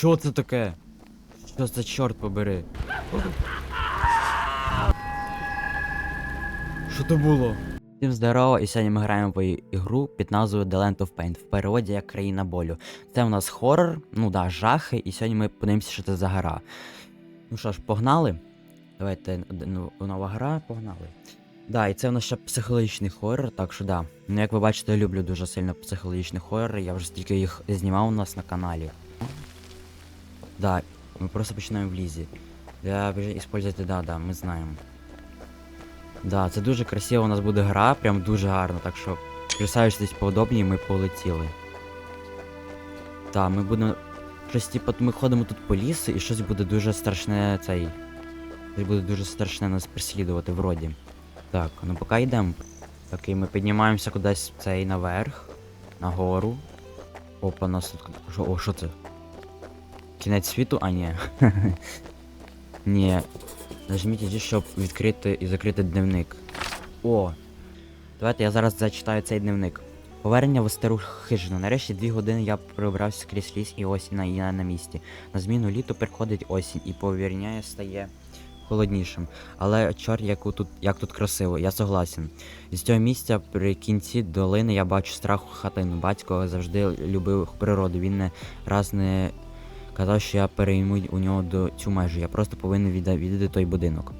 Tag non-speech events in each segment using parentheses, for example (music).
Що це таке? Що за чорт побери? Що то було? Всім здорово, і сьогодні ми граємо в ігру під назвою The Land of Pain, в переводі як країна болю. Це у нас хорор, ну да, жахи, і сьогодні ми подивимося, що це за гра. Ну що ж, погнали? Давайте ну, нова гра, погнали. Да, і це у нас ще психологічний хорор, так що да. Ну як ви бачите, я люблю дуже сильно психологічний хорор, я вже стільки їх знімав у нас на каналі. Да, ми просто починаємо в лізі. Для используйте, да, да, ми знаємо. Да, це дуже красиво у нас буде гра, прям дуже гарно, так що присаджуйтесь поудобні, ми полетіли. Так, ми будемо. Щось типу, ми ходимо тут по лісу і щось буде дуже страшне цей. Щось буде дуже страшне нас переслідувати вроді. Так, ну поки йдемо. Окей, ми піднімаємося кудись цей наверх, нагору. Опа, нас тут. О, що це? Кінець світу? А, ні. (laughs) Ні. Нажміть G, щоб відкрити і закрити дневник. О! Давайте я зараз зачитаю цей дневник. Повернення в стару хижину. Нарешті дві години я пробрався крізь ліс і осінь я на місці. На зміну літу приходить осінь і повірняє стає холоднішим. Але чорт, як тут, як тут красиво, я согласен. З цього місця при кінці долини я бачу страху хатину. Батько завжди любив природу. Він не раз не казав, що я перейму у нього до цю межу. Я просто повинен віддати той будинок.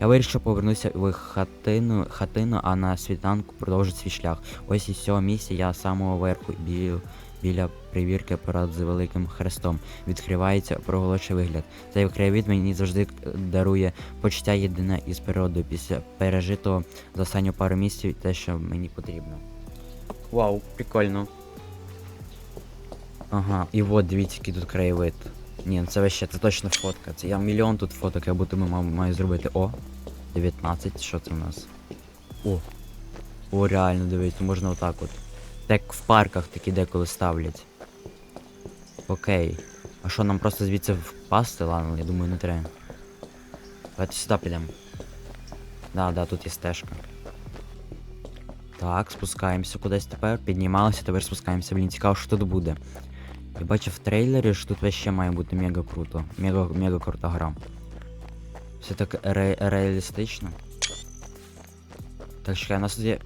Я вирішив, що повернуся в хатину, хатину, а на світанку продовжу свій шлях. Ось із цього місця я з самого верху біля, біля привірки перед великим хрестом. Відкривається проголоший вигляд. Цей краєвид мені завжди дарує почуття єдине із природою після пережитого за останню пару місяців те, що мені потрібно. Вау, прикольно. Ага, і от дивіться, який тут краєвид. Ну це вообще, це точно фотка. Я мільйон тут фоток, я будто ми маю зробити. О! 19, що це у нас? О! О, реально, дивіться, можна отак от. Так в парках такі деколи ставлять. Окей. А що, нам просто звідси впасти? Ладно, я думаю, не треба. Давайте сюди підемо. Да, да, тут є стежка. Так, спускаємося кудись тепер. Піднімалися, тепер спускаємося. Блін, цікаво, що тут буде. Я бачив в трейлері, що тут вообще має бути мега круто. Мега, мега крута гра. Все так ре реалістично. Так, чекай, у нас тут є.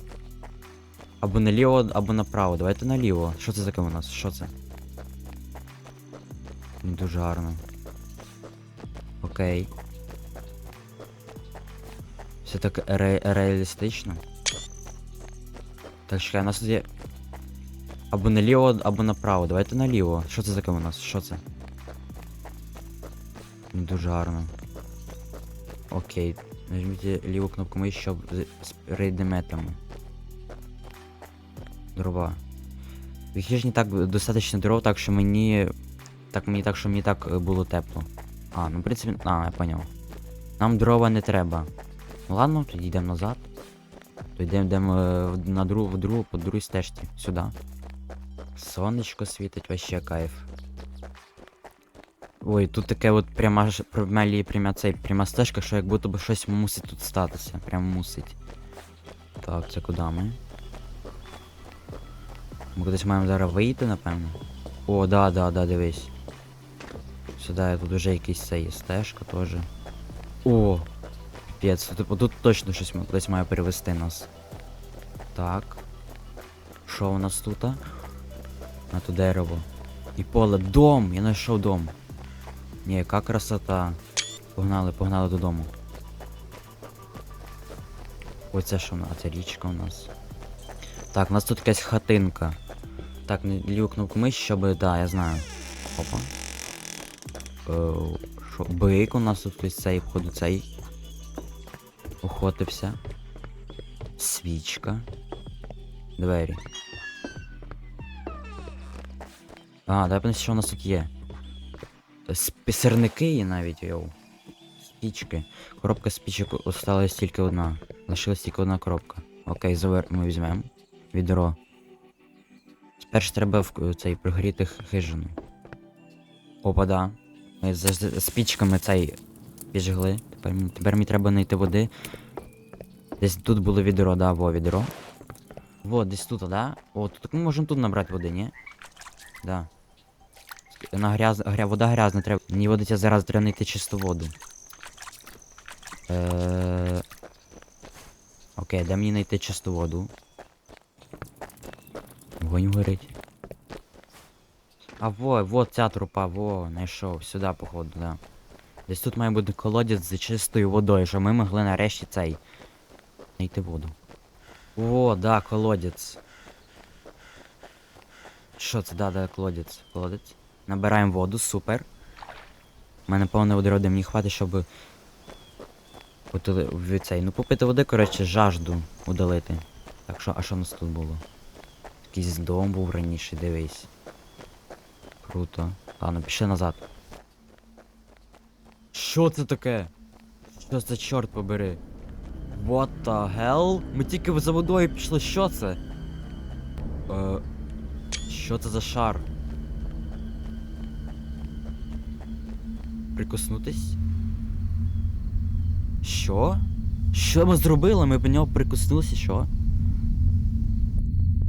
Або наліво, або направо. Давайте наліво. Що це таке у нас? Що це? Не дуже гарно. Окей. Все так ре реалістично. Так, чекай, у нас тут є. Або наліво, або направо. Давайте наліво. Що це таке у нас? Що це? Не дуже гарно. Окей. Нажміть ліву кнопку миші, щоб з- рейдеметами. Дрова. Їх ж не так достатньо дров, так що мені. Так мені так, що мені так е, було тепло. А, ну в принципі. А, я поняв. Нам дрова не треба. Ну ладно, тоді йдемо назад. То йдемо йдемо е, на другу, в другу, по другій стежці. Сюди. Сонечко світить, вообще кайф. Ой, тут таке от пряма пряма, пряма цей пряма стежка, що як будто би щось мусить тут статися. Прям мусить. Так, це куди ми? Ми кудись маємо зараз вийти, напевно. О, да, да, да, дивись. Сюди тут вже якийсь цей стежка теж. О! Піпець, тут, тут точно щось кудись має перевести нас. Так. Що у нас тут? На то дерево. І поле. Дом! Я знайшов дом. Ні, яка красота. Погнали, погнали додому. Оце що у нас? А це річка у нас. Так, у нас тут якась хатинка. Так, не ліву кнопку щоб. Да, я знаю. Опа. Е, Що? Бик у нас тут ось цей, походу, цей. Охотився. Свічка. Двері. А, дай подивимось, що у нас тут є. Сирники є навіть, йоу. Спічки. Коробка спічок осталась тільки одна. Лишилась тільки одна коробка. Окей, завер... ми візьмемо. Відро. Спершу треба в цей пригоріти хижину. Опа, да. Ми з, спічками цей піджгли. Тепер, тепер мені треба знайти води. Десь тут було відро, да, во відро. Во, десь тут, да? О, тут ми можемо тут набрати води, ні? Да. На гряз, гря, вода грязна, треба. Мені водиться зараз знайти чисту воду. Е... Окей, де мені знайти чисту воду? Вогонь горить. А во, во ця трупа, во, знайшов, сюди, походу, да. Десь тут має бути колодязь з чистою водою, щоб ми могли нарешті цей. Знайти воду. О, да, колодязь. Що це, да, да, колодязь. Колодязь. Набираємо воду, супер. У мене повне водороди, мені хватить, щоб. В цей. Ну попити води, коротше, жажду удалити. Так що, а що у нас тут було? Якийсь дом був раніше, дивись. Круто. Ладно, пішли назад. Що це таке? Що це чорт побери? What the hell? Ми тільки за водою пішли, що це? Е, що це за шар? Прикоснутись? Що? Що ми зробили? Ми по нього прикоснулися, що?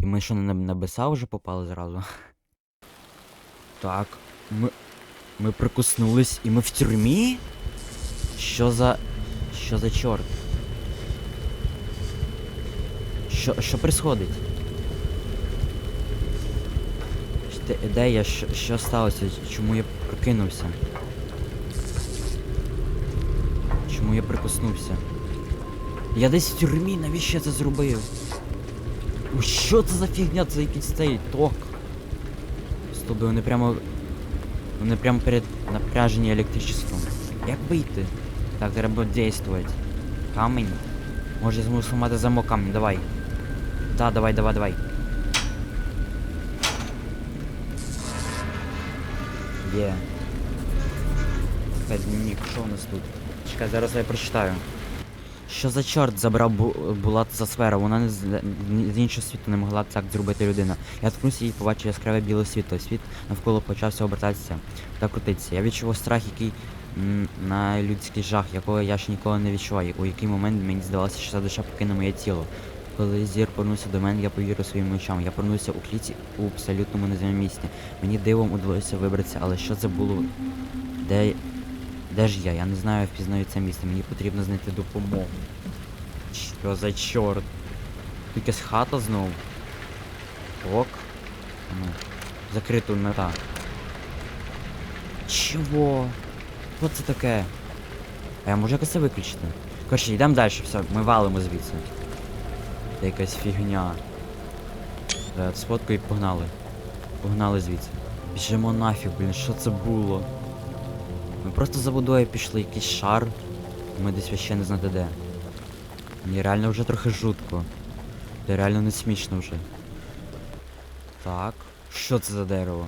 І ми що на небеса вже попали зразу? Так, ми. Ми прикоснулись і ми в тюрмі? Що за. Що за чорт? Що, що происходить? Де я? Що, що сталося? Чому я прокинувся? Чому я прикоснувся? Я десь в тюрмі, навіщо я це зробив? Що це за фігня? Це якийсь цей ток. Стоби, вони прямо. Вони прямо перед напряжені електричеством. Як вийти? Так, треба действовать. Камінь. Може я зможу сломати замок камінь, давай. Да, давай, давай, давай. Є. Так, дневник, що у нас тут? Чекай, зараз я прочитаю. Що за чорт забрав бу була за сфера? Вона не з, з іншого світу не могла так зробити людина. Я ткнувся і побачив яскраве біле світло. Світ навколо почався обертатися та крутитися. Я відчував страх, який на людський жах, якого я ще ніколи не відчуваю. У який момент мені здавалося, що ця душа покине моє тіло. Коли зір повернувся до мене, я повірив своїм очам. Я повернувся у кліці у абсолютному незнайомому місці. Мені дивом удалося вибратися, але що це було? Де. Де ж я? Я не знаю, впізнаю це місце. Мені потрібно знайти допомогу. Що за чорт? Якась хата знову. Ок. Ну. Закриту мета. Чого? Що це таке? А я можу якось це виключити? Коротше, йдемо далі, все, ми валимо звідси. Це якась фігня. Е, Сфоткаю і погнали. Погнали звідси. Біжимо нафіг, блін, що це було? Ми просто за водою пішли, якийсь шар. Ми десь ще не знати де. Мені реально вже трохи жутко. Це реально не смішно вже. Так. Що це за дерево?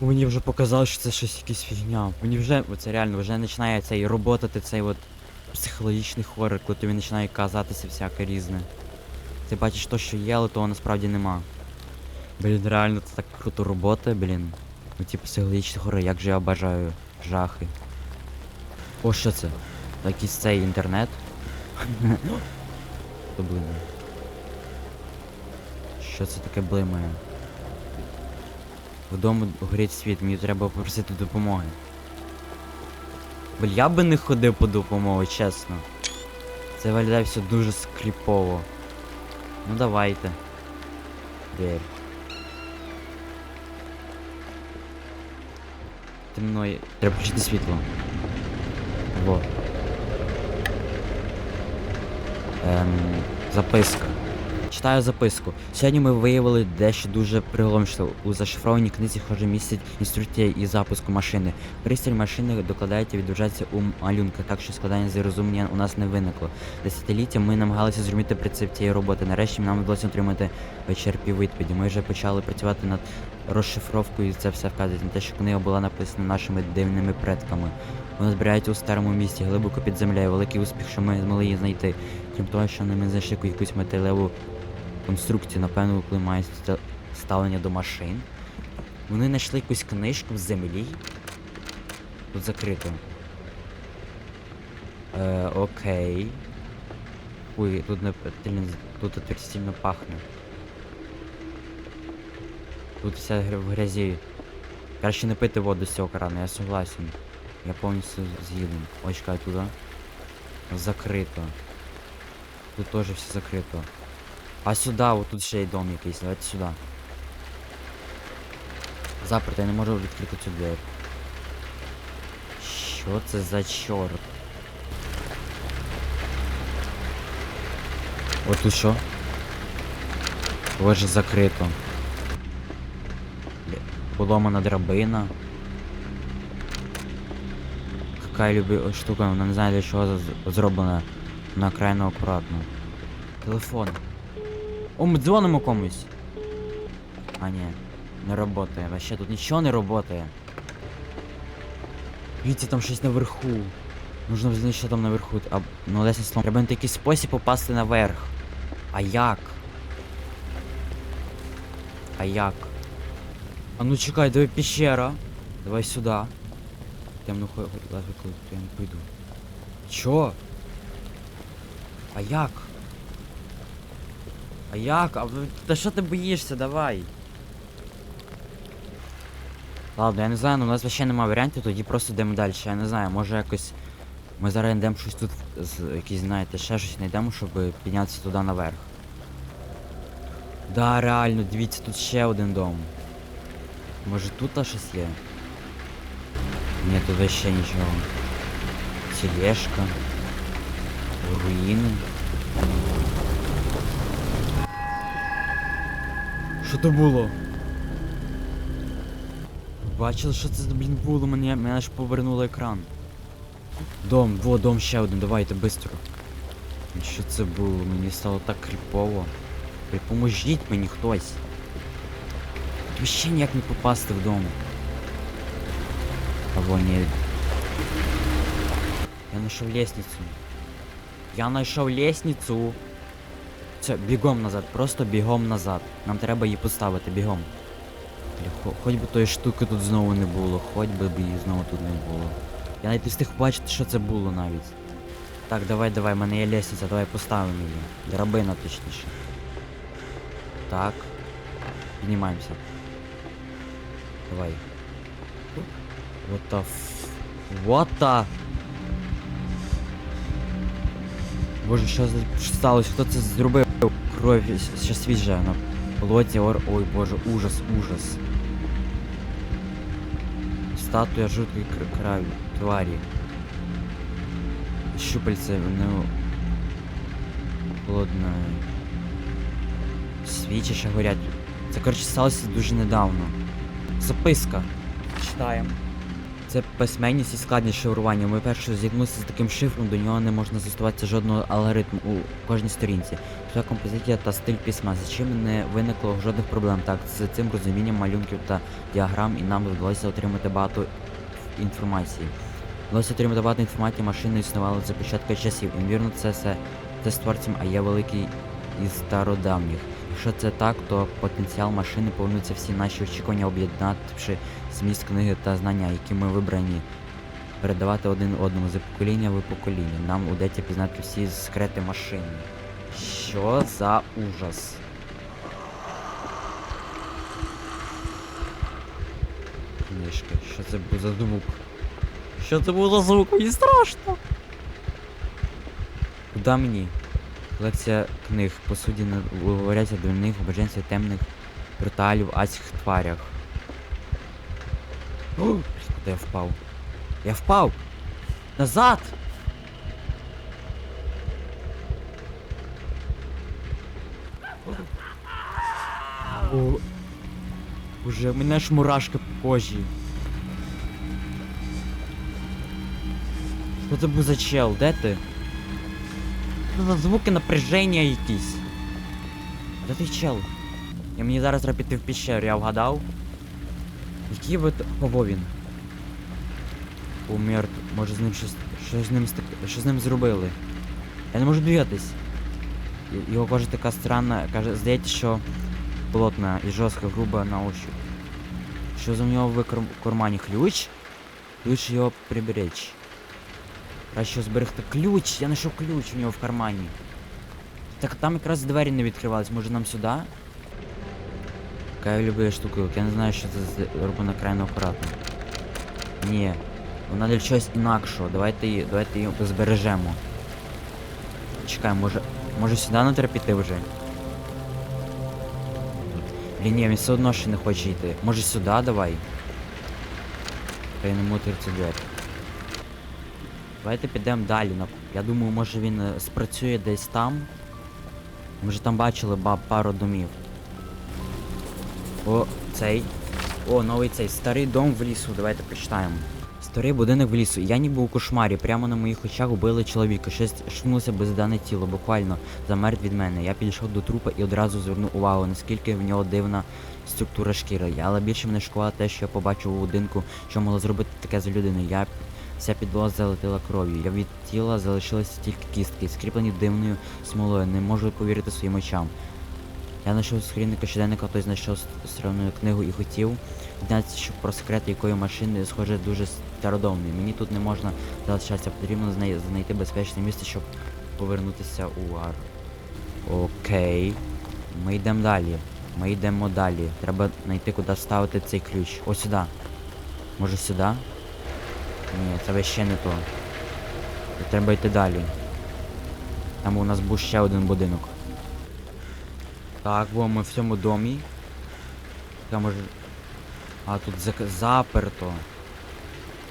Мені вже показалось, що це щось якась фігня. Мені вже, це реально, вже починає цей роботати цей от психологічний хорор, коли тобі починає казатися всяке різне. Ти бачиш то, що є, але того насправді нема. Блін, реально це так круто робота, блін. Ну типу психологічний хорор, як же я бажаю жахи. О, що це? Якийсь цей інтернет? (laughs) Що блимає? Що це таке блимає? Вдома горить світ, мені треба попросити допомоги. Блін, я би не ходив по допомогу, чесно. Це виглядає все дуже скріпово. Ну давайте. Дверь. Темно. є- Треба включити світло. Во. Ем, записка. Читаю записку. Сьогодні ми виявили дещо дуже приголомшливе. У зашифрованій книзі схоже містить інструкція із запуску машини. Пристрій машини докладається і відображається у малюнках, так що складання зрозуміння у нас не виникло. Десятиліття ми намагалися зрозуміти принцип цієї роботи. Нарешті нам вдалося отримати вичерпі відповіді. Ми вже почали працювати над розшифровкою, і це все вказує на те, що книга була написана нашими дивними предками. Вона збирається у старому місті, глибоко під землею. Великий успіх, що ми змогли її знайти. Крім того, що ми знайшли якусь металеву конструкцію, напевно, коли має ставлення до машин. Вони знайшли якусь книжку в землі. Тут закрито. Е, окей. Ой, тут не тут отвратительно пахне. Тут вся в грязі. Краще не пити воду з цього крану, я согласен. Я повністю згіден. Ой, чекай, туди. Закрито. Тут теж все закрито. А сюди, от тут ще є дом якийсь, давайте сюди. Заперто, я не можу відкрити цю двері. Що це за чорт? От тут що? Боже, закрито. Поломана драбина. Какая люби штука, вона не знаю для чого зроблена. Вона крайно акуратно. Телефон. О, ми дзвонимо комусь. А ні, не работає. Вообще тут нічого не работає. Дивіться, там щось наверху. Нужно взяти, що там наверху. А, ну, лесне слово. Треба знайти якийсь спосіб попасти наверх. А як? А як? А ну чекай, давай пещера. Давай сюда. Темну хо... Ладно, я не пойду. Чо? А як? А як? А та що ти боїшся? Давай. Ладно, я не знаю, ну у нас вообще немає варіантів, тоді просто йдемо далі. Я не знаю, може якось. Ми зараз йдемо щось тут, якісь, знаєте, ще щось знайдемо, щоб піднятися туди наверх. Да, реально, дивіться, тут ще один дом. Може тут щось є? Ні, тут ще нічого. Тележка. Руїни. Що то було? Бачили, що це блін було? Мене, мене аж повернуло екран. Дом, во, дом ще один, давайте бистро. Що це було? Мені стало так кріпово. Поможіть мені хтось. Тут ще ніяк не попасти в дом. Або ні. Я знайшов лестницю. Я знайшов лестницю. Все, бігом назад, просто бігом назад. Нам треба її поставити, бігом. Хоч би тої штуки тут знову не було, хоч би її знову тут не було. Я навіть не встиг побачити, що це було навіть. Так, давай, давай, в мене є лестниця, давай поставимо її. Драбина точніше. Так. Піднімаємося. Давай. What the f... What the... Боже, що сталося? Хто це зробив? Кров ще свіжа на плоті ор... Ой боже, ужас, ужас. Статуя жуткої кр- краві, тварі. Щупальце, ну... Холодно. Свічі ще горять. Це, коротше, сталося дуже недавно. Записка. Читаємо. Це письменність і складність шифрування. Ми перше зіткнулися з таким шифром, до нього не можна застосувати жодного алгоритму у кожній сторінці. Вся композиція та стиль письма, з чим не виникло жодних проблем. Так, з цим розумінням малюнків та діаграм і нам вдалося отримати багато інформації. Вдалося отримати багато інформації, машини існували за початку часів. Імовірно, це все це створцем, а є великий із стародавніх. Якщо це так, то потенціал машини повнуться всі наші очікування, об'єднавши зміст книги та знання, які ми вибрані передавати один одному з покоління в покоління. Нам удеться пізнати всі секрети машини. Що за ужас? Книжки, що це був за звук? Що це був за звук? Мені страшно. Куда мені? Колекція книг, по суті, говоряться до них обоженців темних порталів, адських тварях. О, я впав? Я впав! Назад! О, уже у мене ж мурашки по кожі. Що це був за чел? Де ти? Що за звуки напряження якісь? Де ти чел? Я мені зараз треба піти в піщеру, я вгадав. Який ви... Кого він? Умер. Може з ним щось... Що з ним Що з ним зробили? Я не можу двигатись. Й- Його кожа така странна, каже, здається, що плотна і жорстка, груба на ощупь. Що за в нього в кар- кармані ключ? Ключ його приберечь. Краще зберегти ключ, я знайшов ключ у нього в кармані. Так там якраз двері не відкривались, може нам сюди? Яка я люблю штуку, я не знаю, що це з робина крайно акуратно. Ні. Вона для чогось інакшого. Давайте її, давайте її збережемо. Чекай, може. Може сюди не піти вже? Блін, ні, він все одно ще не хоче йти. Може сюди давай? Та я не можу двері. Давайте підемо далі. Я думаю, може він е, спрацює десь там. Ми вже там бачили ба пару домів. О, цей. О, новий цей старий дом в лісу. Давайте прочитаємо. Старий будинок в лісу. Я ніби у кошмарі. Прямо на моїх очах убили чоловіка. Щось шмулося бездане тіло, буквально замертв від мене. Я підійшов до трупа і одразу звернув увагу, наскільки в нього дивна структура шкіри. Але більше мене школа те, що я побачив у будинку, що могло зробити таке з людиною. Я вся підлога залетіла кров'ю. Я від тіла залишилися тільки кістки, скріплені дивною смолою. Не можу повірити своїм очам. Я знайшов скрінника щоденника, той знайшов странну книгу і хотів дізнатися, про секрет якої машини схоже дуже стародомний. Мені тут не можна залишатися, потрібно знайти безпечне місце, щоб повернутися у ар. Окей. Ми йдемо далі. Ми йдемо далі. Треба знайти, куди вставити цей ключ. Ось сюди. Може сюди? Ні, це ще не то. Треба йти далі. Там у нас був ще один будинок. Так, бо ми в цьому домі. Там може. А тут зак... заперто.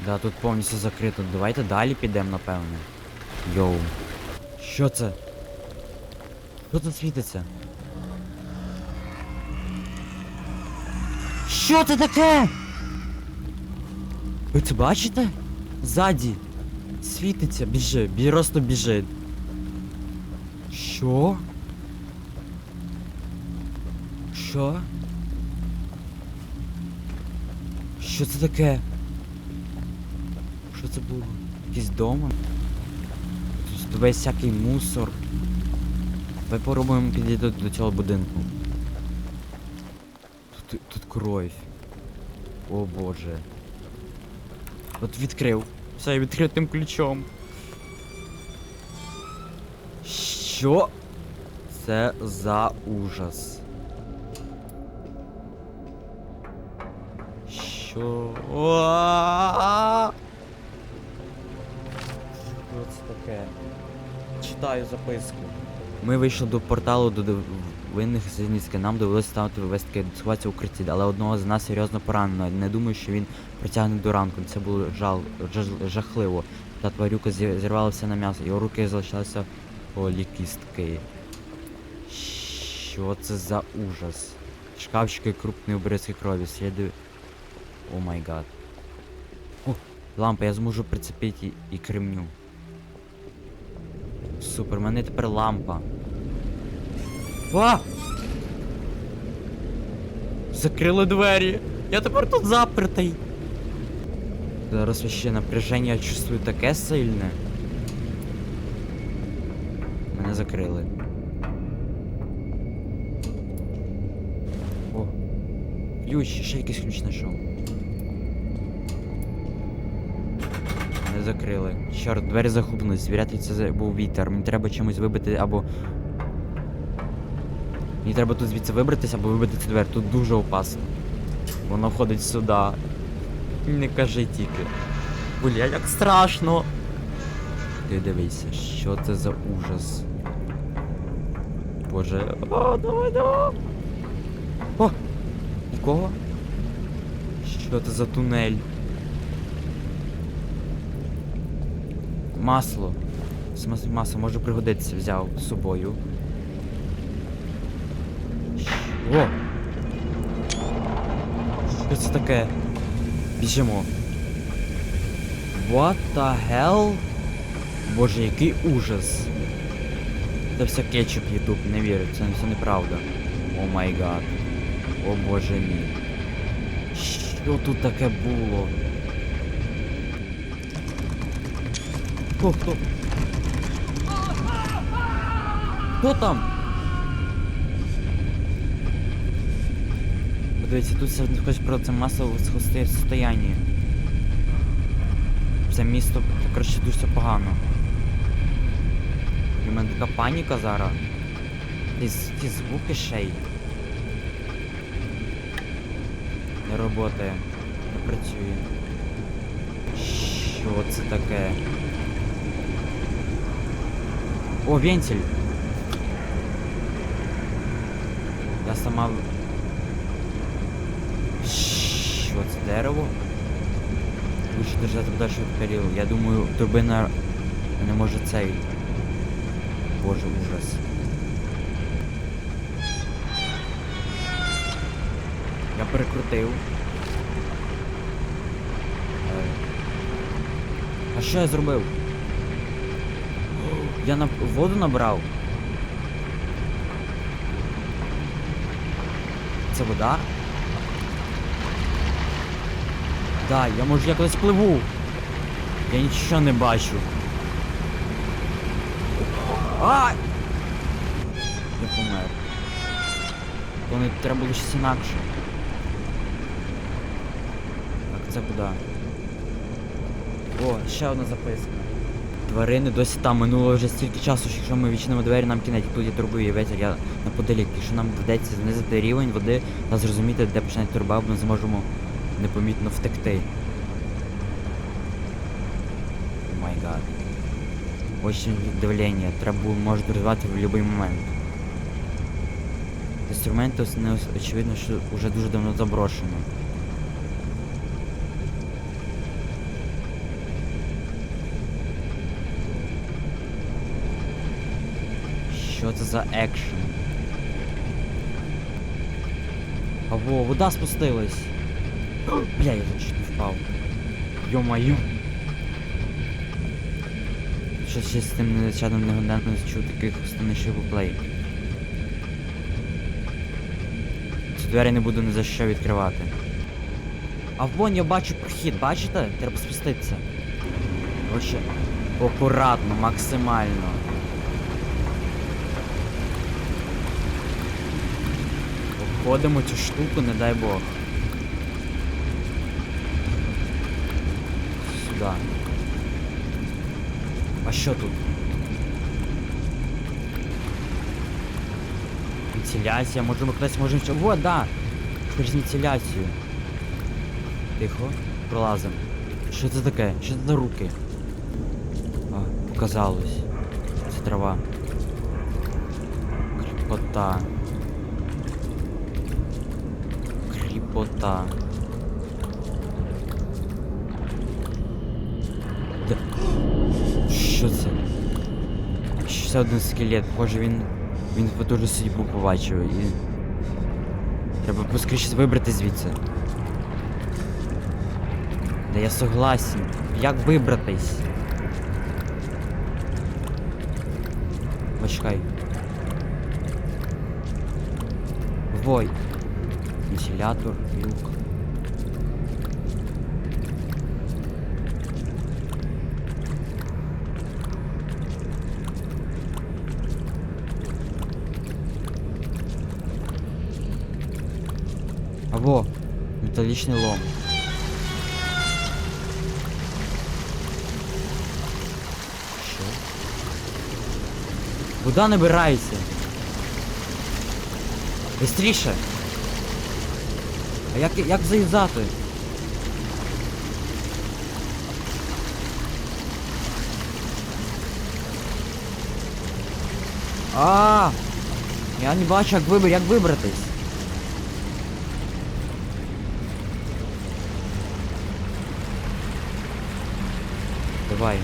Да, тут повністю закрито. Давайте далі підемо, напевне. Йоу. Що це? Що тут світиться? Що це таке? Ви це бачите? Ззаді. Світиться, біжи, бі- просто біжи. Що? Що? Що це таке? Що це було? Якийсь дом? Тут весь всякий мусор. Давай попробуємо підійти до, цього будинку. Тут, тут кров. О боже. От відкрив. Все, я відкритим ключом. Що це за ужас? Що? Що це таке? Читаю записку. Ми вийшли до порталу до винних Зеніцьки. Нам довелося ставити вестки сховатися в укритті, але одного з нас серйозно поранено. Не думаю, що він протягне до ранку. Це було жал, жаж- жахливо. Та тварюка зі- зірвала все на м'ясо, його руки залишалися голі кістки. Що це за ужас? Шкафчики крупні обрізки крові, сліди. О май гад. О, лампа, я зможу прицепити і, кремню. Супер, в мене тепер лампа. А! Закрили двері. Я тепер тут запертий. Зараз ще напряження чувствую таке сильне. Мене закрили. О. Ключ, ще якийсь ключ знайшов. Закрили. Чорт, двері захлопнулись. Вряд ли це був вітер. Мені треба чимось вибити або. Мені треба тут звідси вибратися або вибити цю двері. Тут дуже опасно. Воно входить сюди. Не кажи тільки. Бля, як страшно. Ти дивися, що це за ужас. Боже. О, давай, давай. О! Нікого? Що це за тунель? Масло. Масло може пригодитися, взяв з собою. О! Що це таке? Біжимо. What the hell? Боже, який ужас. Це все кетчуп Ютуб, не вірю, це все неправда. О май гад. О боже мій. Що тут таке було? Хто, хто? Хто там? Подивіться, тут якось про це масове состояння. Це місто, коротше, дуже погано. І в мене така паніка зараз. Ті, ті звуки ще й. Не роботає. Не працює. Що це таке? О, вентиль! Я сама. Що це дерево? Лучше держати подальше від перил. Я думаю, турбина не може цей. Боже, ужас. Я перекрутив. Е, А що я зробив? Я на воду набрав. Це вода? Да, я може я кудись пливу. Я нічого не бачу. А! Я помер. То не треба було щось інакше. Так, це куди? О, ще одна записка. Тварини досі там минуло вже стільки часу, що якщо ми відчинимо двері, нам кінець тут є турбує ветер, я неподалік. Якщо нам вдається знизити рівень води та зрозуміти, де почне турба, ми зможемо непомітно втекти. Май гад. Очень давлення, треба було може розвивати в будь-який момент. Інструменти не очевидно, що вже дуже давно заброшено. Що це за екшен? А во, вода спустилась. (gasps) Бля, я тут чуть не впав. Йо-маю. Щось ще з тим нечадним негоденним чув таких станишів у плей. Ці двері не буду ні за що відкривати. А вон я бачу прохід, бачите? Треба спуститися. Короче, акуратно, максимально. Обходимо цю штуку, не дай Бог. Сюди. А що тут? Вентиляція, може ми кудись можемо. Во, да! Через вентиляцію. Тихо, пролазимо. Що це таке? Що це за руки? А, показалось. Це трава. Кріпота. Кріпота. Де? Що це? Ще один скелет, похоже він. Він дуже судьбу побачив і. Треба поскоріше вибрати звідси. Да я согласен. Як вибратись? Почекай. Вой. Вентилятор, люк. Або металічний лом. Що? Вода набирається. Бистріше. А як, як заюзати? А, я не бачу, як вибір, як вибратись. Давай.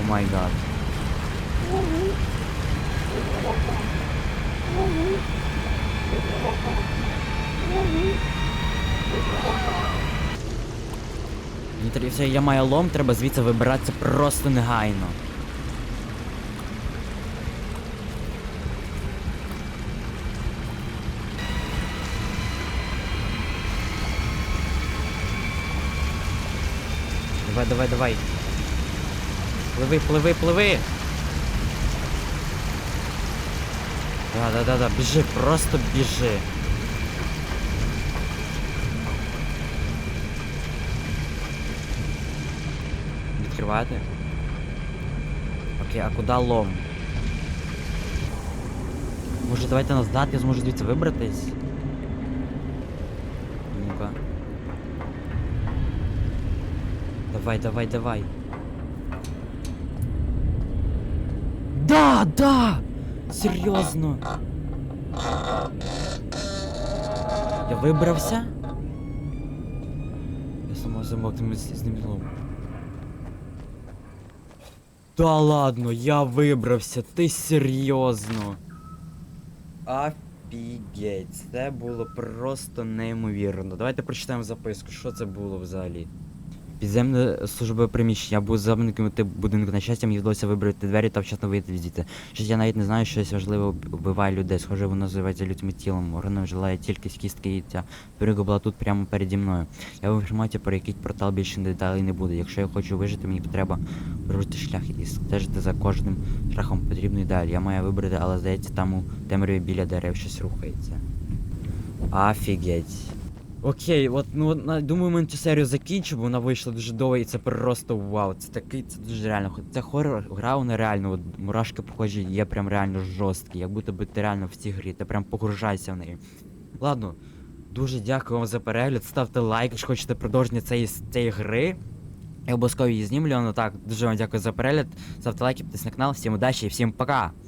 О май гад. Мені треба- все, Я маю лом, треба звідси вибиратися просто негайно. Давай, давай, давай. Пливи, пливи, пливи. Да, да, да, да, біжи, просто біжи. Відкривати? Окей, а куди лом? Може давайте назад, я зможу звідси вибратись? Ну-ка. Давай, давай, давай. Да, да! Серйозно. Я вибрався? Я сама замок з ним. Да ладно, я вибрався, ти серйозно. Офігеть, це було просто неймовірно. Давайте прочитаємо записку, що це було взагалі. Підземне службове приміщення, я був замовником ти будинку. На щастя, мені вдалося вибрати двері та вчасно вийти звідти. Щось я навіть не знаю, що щось важливе вбиває людей. Схоже, воно називається людським тілом. Органом желає тільки з кістки і ця пирога була тут прямо переді мною. Я в інформаті про який портал більше деталей не буде. Якщо я хочу вижити, мені треба прожити шлях і стежити за кожним шляхом потрібно і далі. Я маю вибрати, але здається, там у темряві біля дерев щось рухається. Офігеть. Окей, от ну думаю, ми цю серію закінчимо, вона вийшла дуже довго і це просто вау. Це такий, це дуже реально. Це хорор, гра, вона реально, от мурашки похожі, є прям реально жорсткі, як будто би ти реально в цій грі, ти прям погружайся в неї. Ладно, дуже дякую вам за перегляд. Ставте лайк, якщо хочете продовження цієї, цієї гри. Я обов'язково її знімлю, ну так, дуже вам дякую за перегляд. Ставте лайки, підписуйтесь на канал, всім удачі і всім пока!